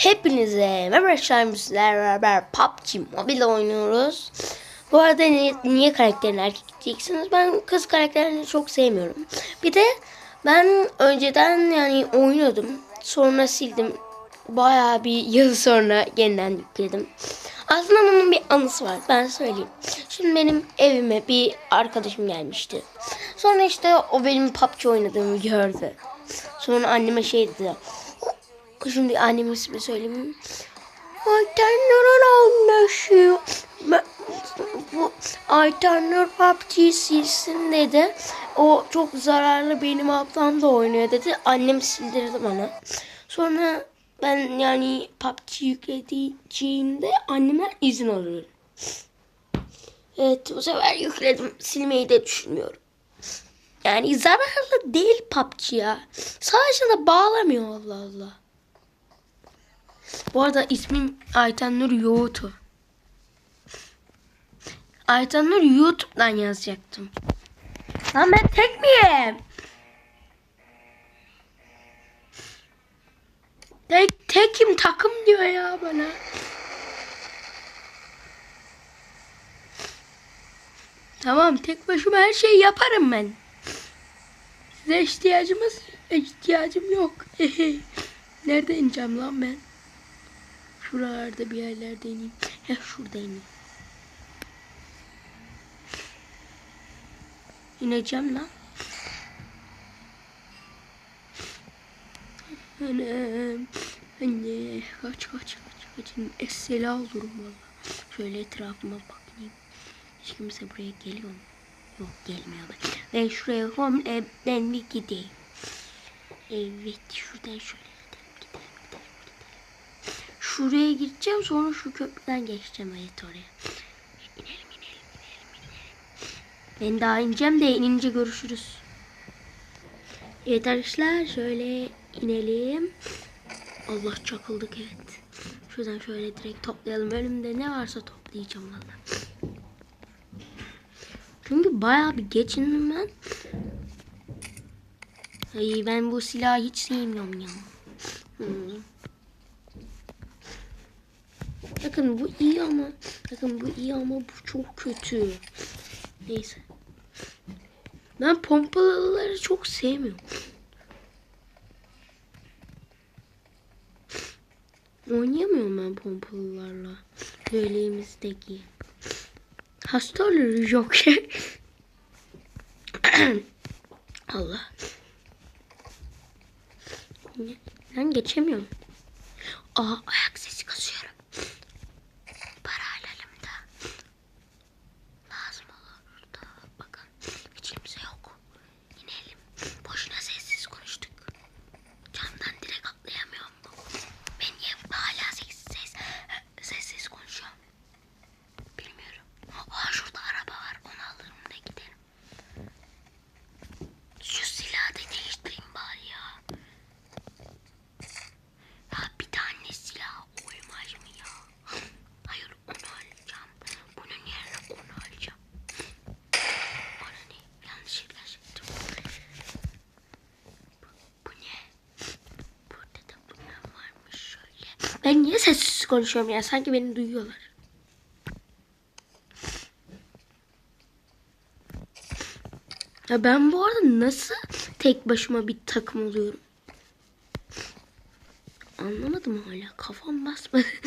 Hepinize merhaba arkadaşlar bizlerle beraber PUBG Mobile oynuyoruz. Bu arada niye, niye karakterini erkek diyeceksiniz? Ben kız karakterini çok sevmiyorum. Bir de ben önceden yani oynuyordum. Sonra sildim. Bayağı bir yıl sonra yeniden yükledim. Aslında bunun bir anısı var. Ben söyleyeyim. Şimdi benim evime bir arkadaşım gelmişti. Sonra işte o benim PUBG oynadığımı gördü. Sonra anneme şey dedi. Şimdi annemin ismini söyleyeyim. Aytenler'in anlaşıyor. Bu Aytenler PUBG silsin dedi. O çok zararlı benim ablam da oynuyor dedi. Annem sildirdi bana. Sonra ben yani PUBG yüklediğimde annemden izin alıyorum. Evet bu sefer yükledim. Silmeyi de düşünmüyorum. Yani zararlı değil PUBG ya. Sadece de bağlamıyor Allah Allah. Bu arada ismim Aytanur Yoğurtu. Aytanur YouTube'dan yazacaktım. Lan ben tek miyim? Tek, tekim takım diyor ya bana. Tamam tek başıma her şeyi yaparım ben. Size ihtiyacımız ihtiyacım yok. Nerede ineceğim lan ben? Şuralarda bir yerlerde ineyim. Heh şurada ineyim. İneceğim lan. Anam. Anne. Kaç kaç kaç. Kaçın. Esela olurum valla. Şöyle etrafıma bakayım. Hiç kimse buraya geliyor mu? Yok gelmiyor. Ben şuraya home e, ben bir gideyim. Evet şuradan şöyle gidelim gidelim gidelim. gidelim. Şuraya gideceğim sonra şu köprüden geçeceğim evet oraya. İnelim inelim inelim inelim. Ben daha ineceğim de inince görüşürüz. Evet arkadaşlar şöyle inelim. Allah çakıldık evet. Şuradan şöyle direkt toplayalım. Önümde ne varsa toplayacağım valla. Çünkü bayağı bir geçindim ben. Ay ben bu silahı hiç sevmiyorum ya. Hmm. Bakın bu iyi ama bakın bu iyi ama bu çok kötü. Neyse. Ben pompalıları çok sevmiyorum. Oynayamıyorum ben pompalılarla. Böylemizdeki. Hasta olur yok. Allah. Ben geçemiyorum. Aa ayak sesi kasıyorum. Para alalım da. Lazım olur da. Bakın hiç kimse yok. İnelim. Boşuna sessiz konuştuk. Camdan direkt atlayamıyorum. Ben niye hala sessiz, ses, sessiz konuşuyorum? Bilmiyorum. Aa şurada araba var. Onu alırım da giderim. Şu silahı da değiştireyim bari ya. Ya bir tane silah uymaz mı ya? Hayır onu alacağım. Bunun yerine onu alacağım. Bana ne? Yanlışlıkla çektim. Bu, bu ne? Burada da bunlar varmış şöyle. Ben niye sessiz konuşuyorum ya? Sanki beni duyuyorlar. Ya ben bu arada nasıl tek başıma bir takım oluyorum? Anlamadım hala. Kafam basmadı.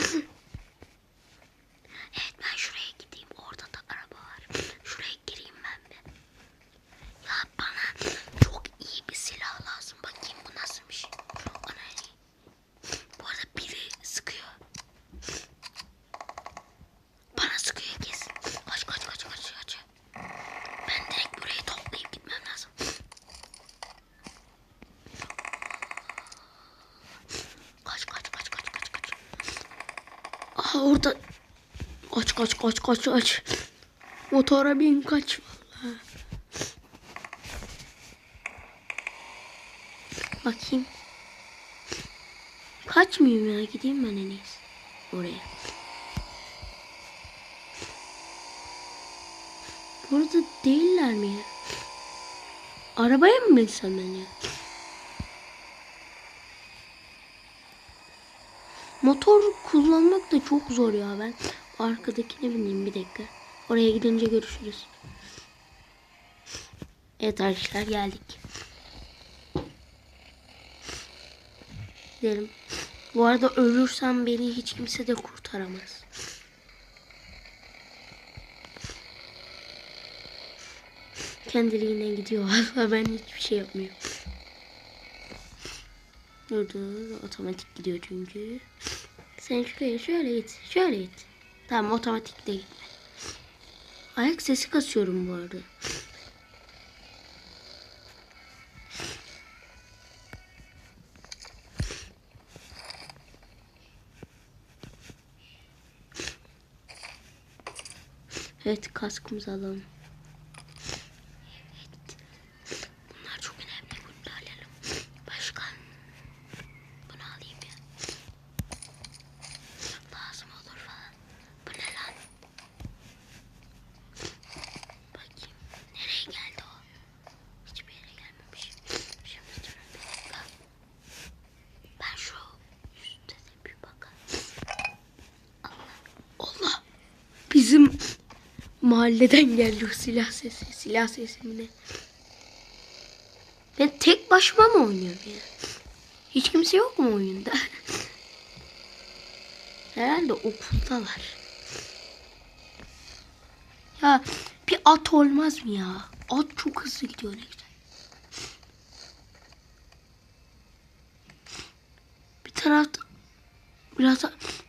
evet ben şuraya gideyim. Orada da araba var. Şuraya gireyim ben bir. Ya bana çok iyi bir silah lazım. Bakayım bu nasıl bir şey. Ana Bu arada biri sıkıyor. Bana sıkıyor kesin. Kaç kaç kaç kaç kaç. Ben direkt burayı toplayıp gitmem lazım. Kaç kaç kaç kaç kaç kaç. Aha orada. Kaç kaç kaç kaç. Motora bin kaç. Bakayım. Kaçmayayım ya gideyim ben en iyisi. Oraya. Burada değiller mi ya? Arabaya mı binsem ben ya? Motor kullanmak da çok zor ya ben. Arkadakine bineyim bir dakika. Oraya gidince görüşürüz. Evet arkadaşlar geldik. Gidelim. Bu arada ölürsem beni hiç kimse de kurtaramaz. Kendiliğine gidiyor valla ben hiçbir şey yapmıyorum. Dur dur otomatik gidiyor çünkü. Sen şuraya şöyle git şöyle git. Tamam otomatik de gitme. Ayak sesi kasıyorum bu arada. Evet kaskımızı alalım. Evet. Bunlar çok önemli. Bunu da alalım. Başkan. Bunu alayım ya. Lazım olur falan. Bu ne lan? Bakayım. Nereye geldi o? Hiçbir yere gelmemiş. Şimdi durun bir dakika. Ben şu üstte de bir bakalım. Allah. Allah. Bizim mahalleden silah sesi. Silah sesi mi ne? Ben tek başıma mı oynuyorum ya? Hiç kimse yok mu oyunda? Herhalde okuldalar. Ya bir at olmaz mı ya? At çok hızlı gidiyor ne güzel. Bir taraftan biraz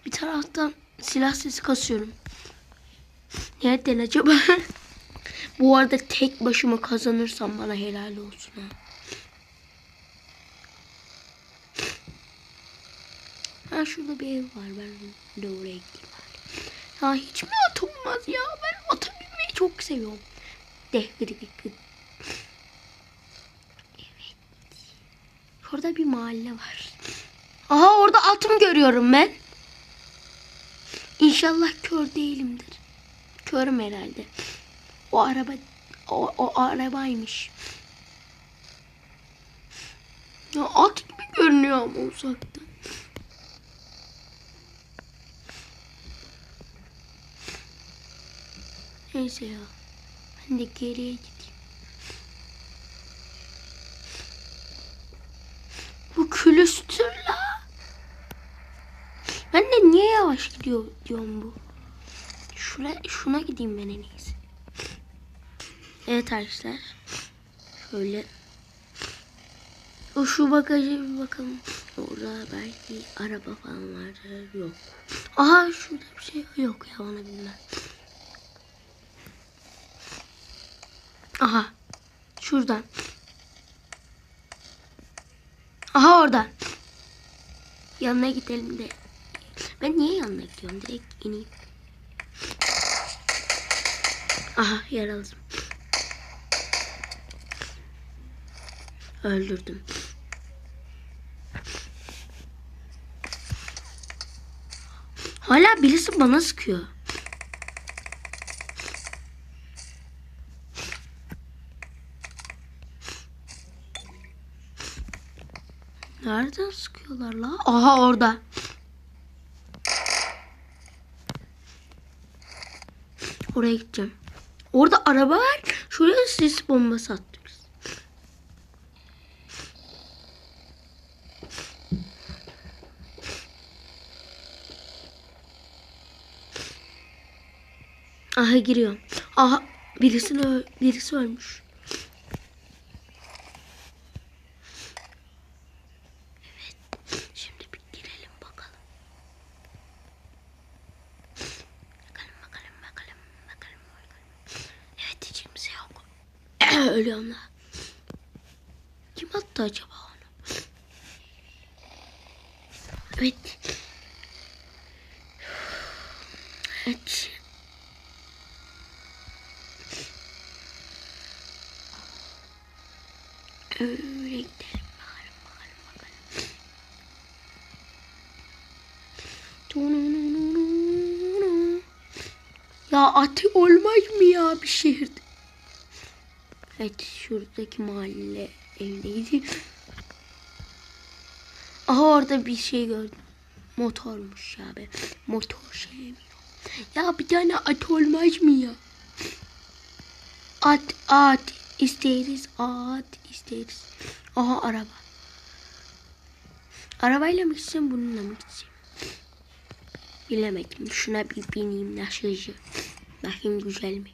bir taraftan silah sesi kasıyorum. Nereden acaba? Bu arada tek başıma kazanırsam bana helal olsun ha. Ha şurada bir ev var. Ben de oraya gideyim bari. Ya hiç mi at olmaz ya? Ben ata çok seviyorum. De gıdı. Evet. Şurada bir mahalle var. Aha orada atım görüyorum ben. İnşallah kör değilimdir. Körüm herhalde. O araba o, o arabaymış. Ya at gibi görünüyor ama uzaktan. Neyse ya. Ben de geriye gideyim. Bu külüstür la. Ben de niye yavaş gidiyor diyorum bu. Şuna, şuna gideyim ben en iyisi. Evet arkadaşlar. Şöyle. O şu bagaja bir bakalım. Orada belki araba falan vardır. Yok. Aha şurada bir şey yok ya onu bilmem. Aha. Şuradan. Aha oradan. Yanına gidelim de. Ben niye yanına gidiyorum? Direkt ineyim. Aha yaraladım. Öldürdüm. Hala birisi bana sıkıyor. Nereden sıkıyorlar la? Aha orada. Oraya gideceğim. Orada araba var. Şuraya sis bombası atıyoruz. Aha giriyorum. Aha birisini birisi ölmüş. Evet. Şimdi bir girelim bakalım. Bakalım bakalım bakalım bakalım bakalım. Evet hiç kimse yok. Ölüyorum da. Kim attı acaba onu? Evet. Evet. Öyle gidelim bakalım bakalım bakalım. Ya atı olmaz mı ya bir şehirde? Evet şuradaki mahalle evdeydi. Aha orada bir şey gördüm. Motormuş ya be. Motor sevmiyor. Ya bir tane at olmaz mı ya? At at isteriz at isteriz. Aha araba. Arabayla mı gitsem bununla mı gitsem? Bilemedim. Şuna bir bineyim nasılcı. Bakayım güzel mi?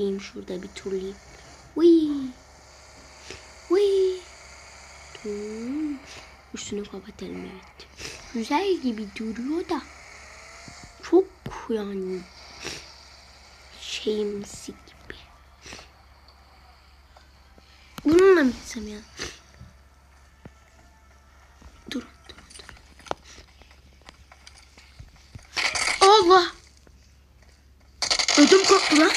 Bakayım şurada bir turlayayım. Wii. Wii. Dur. Üstünü kapatalım evet. Güzel gibi duruyor da. Çok yani şeyimsi gibi. Bununla mı gitsem ya? Dur, dur, dur. Allah! Ödüm koptu lan.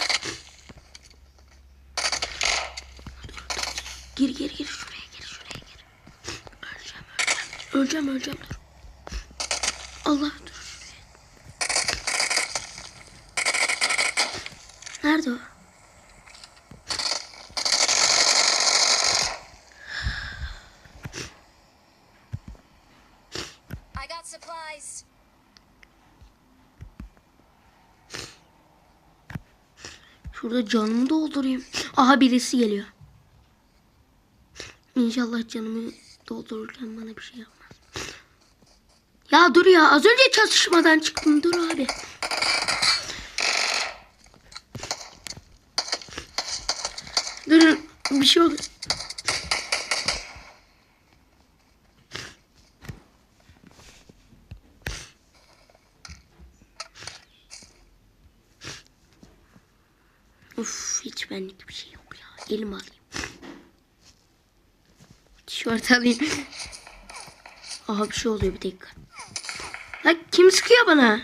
Öleceğim. Öleceğim dur. Allah dur. Nerede o? Şurada canımı doldurayım. Aha birisi geliyor. İnşallah canımı doldururken bana bir şey yapmaz. Ya dur ya az önce çatışmadan çıktım dur abi. Durun bir şey olur. Uf hiç benlik bir şey yok ya. Elim alayım. Tişört alayım. Aha bir şey oluyor bir dakika. Lan kim sıkıyor bana?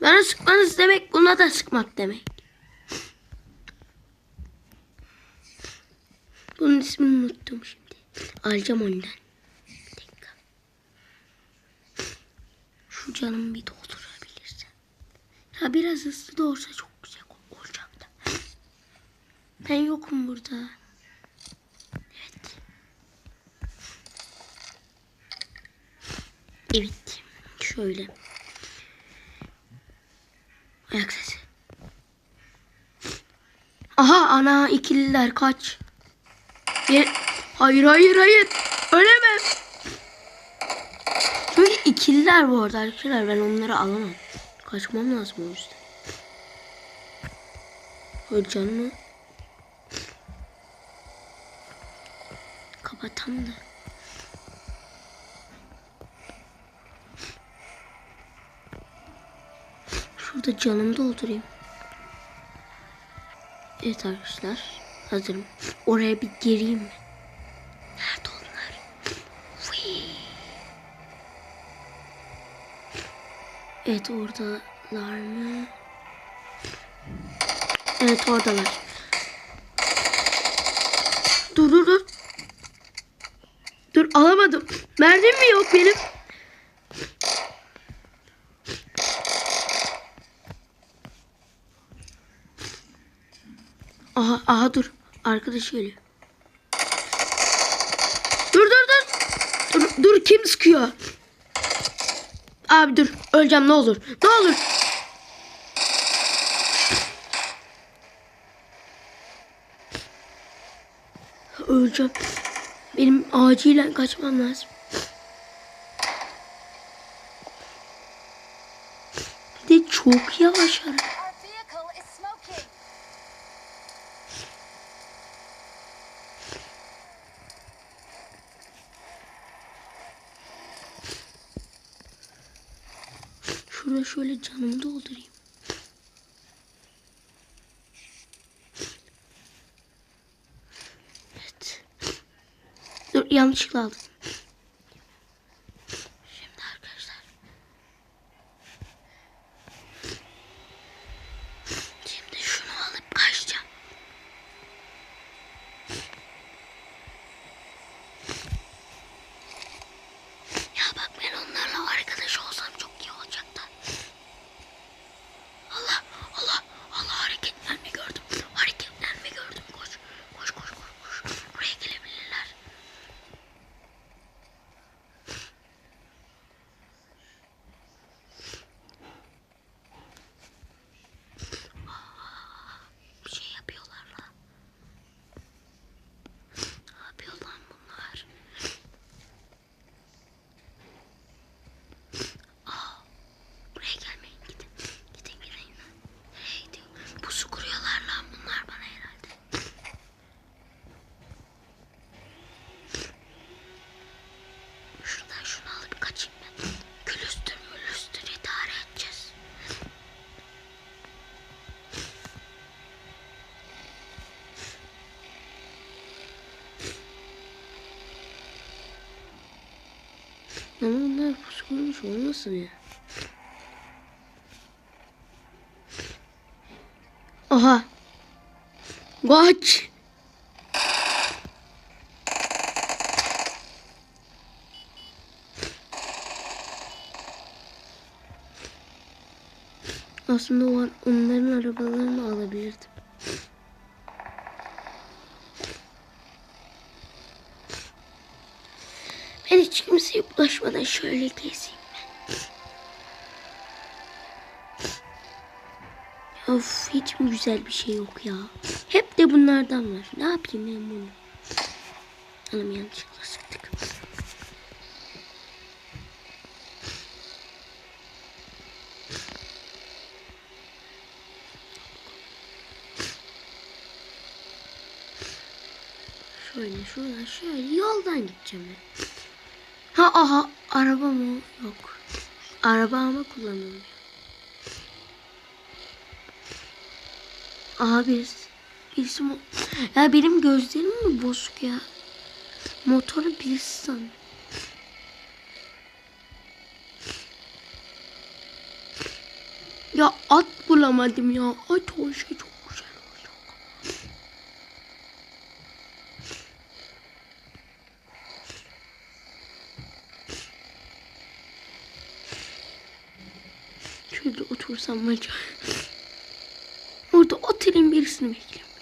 Bana sıkmanız demek buna da sıkmak demek. Bunun ismini unuttum şimdi. Alacağım ondan. Bir dakika. Şu canımı bir doldurabilirsen. Ya biraz hızlı olsa çok güzel olacak da. Ben yokum burada. Evet. Şöyle. Ayak sesi. Aha ana ikililer kaç. Ye- hayır hayır hayır. Ölemem. Çünkü ikililer bu arada arkadaşlar ben onları alamam. Kaçmam lazım o yüzden. Hayır canımı. Kapatam da. Şurada canımı doldurayım. Evet arkadaşlar. Hazırım. Oraya bir gireyim mi? Nerede onlar? Evet oradalar mı? Evet oradalar. Dur dur dur. Dur alamadım. Mermim mi yok benim? Aha, dur. Arkadaş geliyor. Dur dur dur. Dur, dur kim sıkıyor? Abi dur. Öleceğim ne olur. Ne olur. Öleceğim. Benim acilen kaçmam lazım. Bir de çok yavaş hareket. Şöyle canımı doldurayım. Evet. Dur yanlışlıkla aldım. Şimdi arkadaşlar. Şimdi şunu alıp kaçacağım. Ya bak ben onlarla arkadaş olsam çok iyi olacak da. Allah Allah Allah hareketlenme gördüm. Hareketlenme gördüm. Koş koş koş koş koş. Ama onlar pusu kurmuş olmasın ya. Aha. Kaç. Aslında o, onların arabalarını alabilirdim. Ben hiç kimseye bulaşmadan şöyle gezeyim ben. Of hiç mi güzel bir şey yok ya. Hep de bunlardan var. Ne yapayım ben bunu? Anam yanlışlıkla sıktık. Şöyle şuradan şöyle yoldan gideceğim ben. Ha aha araba mı? Yok. Araba ama kullanılmıyor. Birisi mo- Ya benim gözlerim mi bozuk ya? Motoru sandım. Ya at bulamadım ya. At olsa çok güzel olacak. Şurada otursam acaba? Orada oturayım birisini bekliyorum.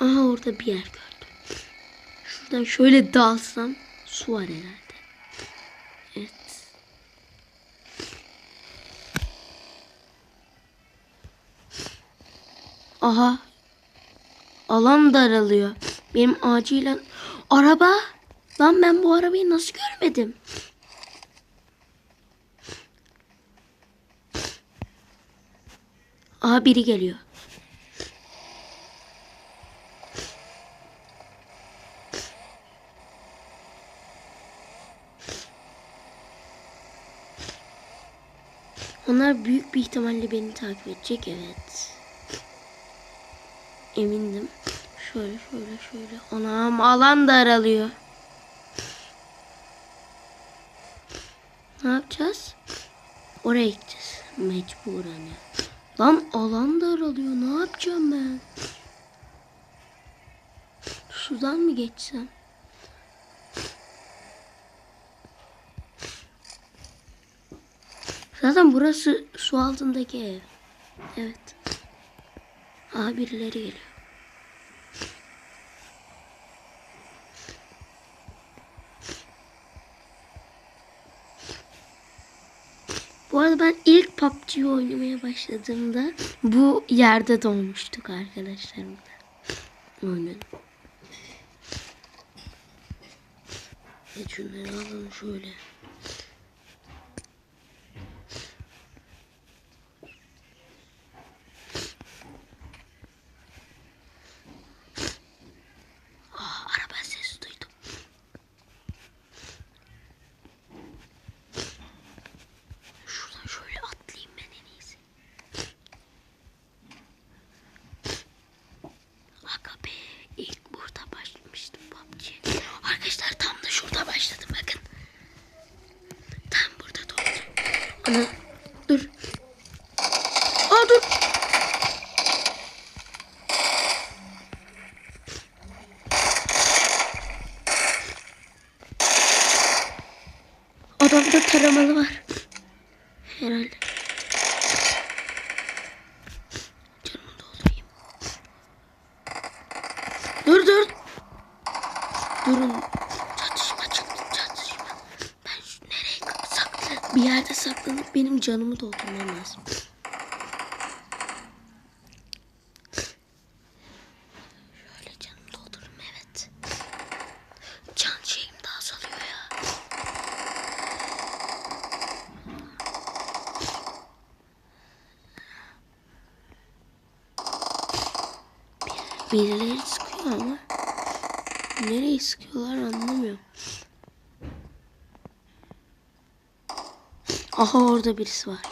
Aha orada bir yer gördüm. Şuradan şöyle dalsam su var herhalde. Evet. Aha. Alan daralıyor. Benim acilen araba. Lan ben bu arabayı nasıl görmedim? Aha biri geliyor. Onlar büyük bir ihtimalle beni takip edecek evet. Emindim. Şöyle şöyle şöyle. Anam alan daralıyor. Ne yapacağız? Oraya gideceğiz. Mecburen ya. Lan alan daralıyor. Ne yapacağım ben? Sudan mı geçsem? Zaten burası su altındaki ev. Evet. Aha geliyor. Arada ben ilk PUBG'yi oynamaya başladığımda bu yerde doğmuştuk arkadaşlarımla. Oynadım. Evet şunları alalım şöyle. Aa, araba sesi duydum. Şuradan şöyle atlayayım ben en iyisi. Aga be ilk burada başlamıştım PUBG. Arkadaşlar tam da şurada başladım bakın. Tam burada doğdum. Ana dur. Aa dur. Adamda taramalı var. Herhalde. Canımı doldurayım. Dur dur. Durun. Çatışma çıktı çatışma. Ben şu nereye saklı? Bir yerde saklanıp benim canımı doldurmam lazım. Birileri sıkıyor ama nereyi sıkıyorlar anlamıyorum. Aha orada birisi var.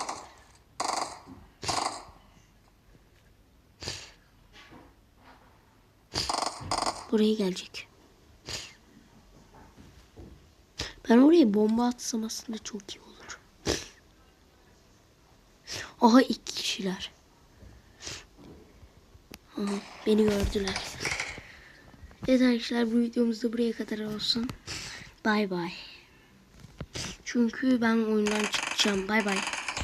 Buraya gelecek. Ben oraya bomba atsam aslında çok iyi olur. Aha iki kişiler. Beni gördüler. Evet arkadaşlar bu videomuz da buraya kadar olsun. Bay bay. Çünkü ben oyundan çıkacağım. Bay bay.